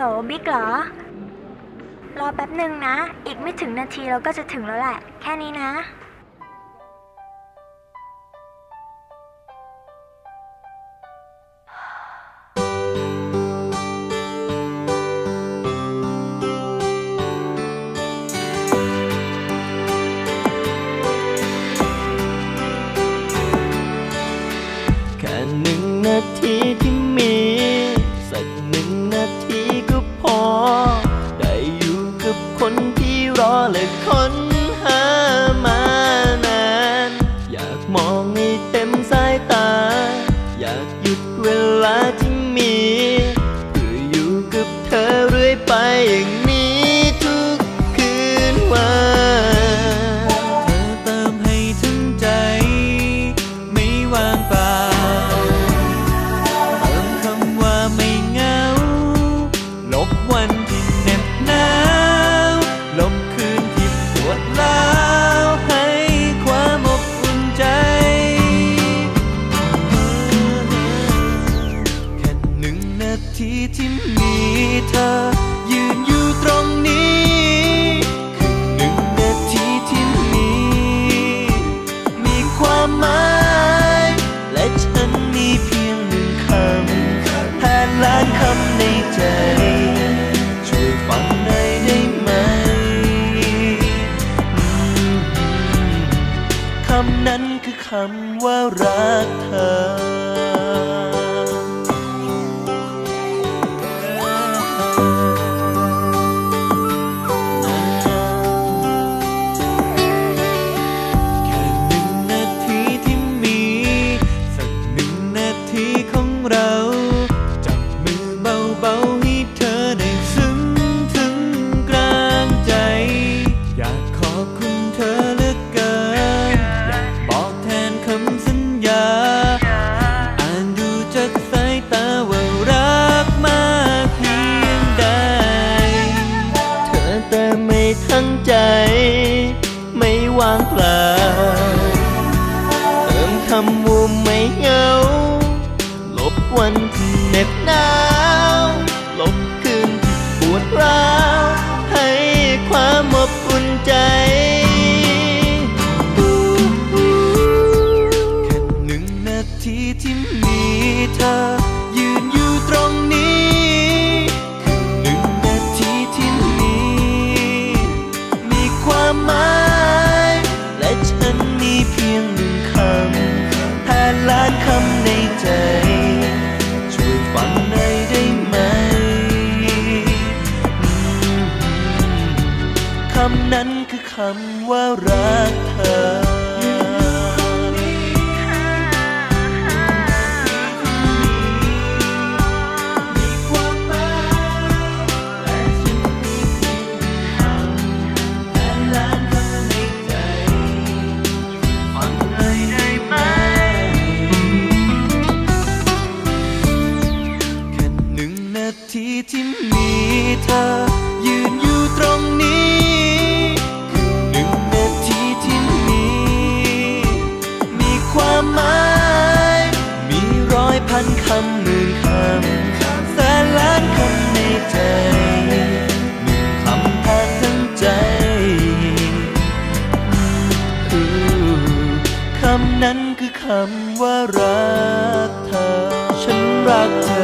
ลบิ๊กเหรอ รอแป๊บหนึ่งนะ อีกไม่ถึงนาทีเราก็จะถึงแล้วแหละ แค่นี้นะ นึ่งนาทีที่มีเธอ ยืนอยู่ตรงนี้คือหนึ่งนาทีที่มีมีความหมายและฉันมีเพียงหนึ่งคำแทนล้านคำในใจช่วยฟังหน่อยได้ไหมคำนั้นคือคำว่ารักเธอ นล้านคำในใจ ช่วยฟังหน่อยได้ไหมอืมคำนั้นคือคำว่ารักเธอ ทีที่มีเธอ ยืนอยู่ตรงนี้คือหนึ่งนาทีที่มีมีความหมาย มีร้อยพันคำหมื่นคำแสนล้านคำในใจหนึ่งคำแทนทั้งใจคือคำนั้นคือคำว่ารักเธอ ฉันรักเธอ